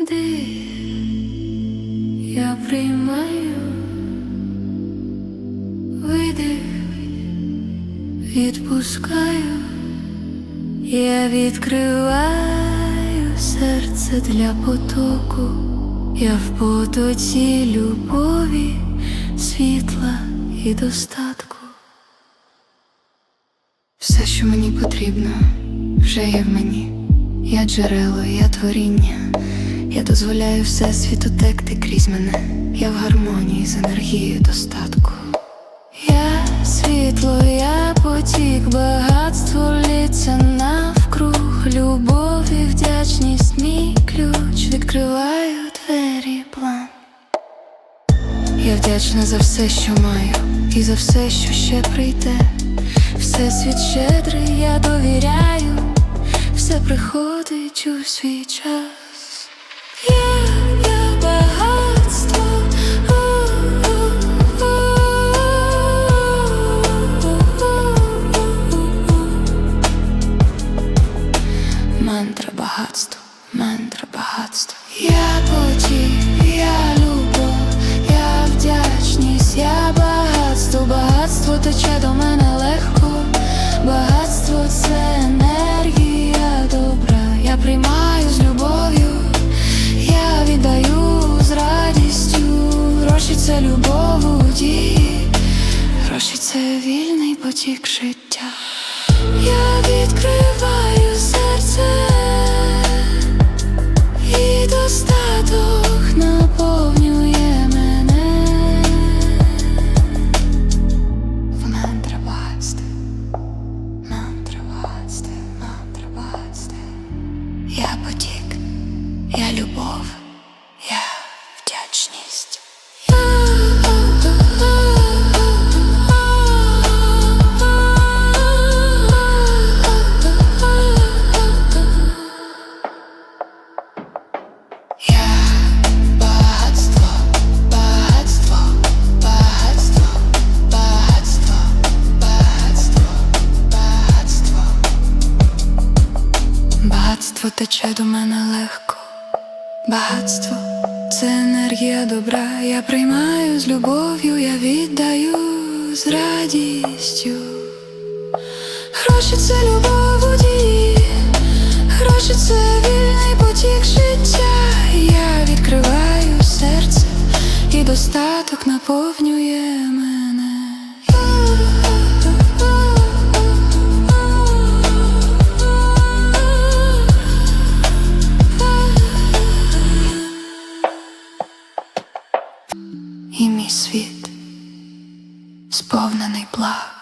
Вдих, я приймаю видих, відпускаю, я відкриваю серце для потоку, я в потоці любові, світла і достатку. Все, що мені потрібно, вже є в мені. Я джерело, я творіння. Я дозволяю всесвіту текти крізь мене. Я в гармонії з енергією достатку. Я світло, я потік, багатство літься навкруг. Любов і вдячність, мій ключ. Відкриваю двері план. Я вдячна за все, що маю, і за все, що ще прийде. Всесвіт щедрий, я довіряю, все приходить у свій час. Багатство. Я потік, я любов, я вдячність, я багатство, багатство тече до мене легко. Багатство це енергія добра. Я приймаю з любов'ю, я віддаю з радістю. Гроші це любов у дії, гроші це вільний потік життя. Мантра багатство, мантра. Я потік, я любов, тече до мене легко. Багатство це енергія добра. Я приймаю з любов'ю, я віддаю з радістю. Гроші це любов у дії, гроші це вільний потік життя. Я відкриваю серце, і достаток наповнює мене. І мій світ сповнений благ.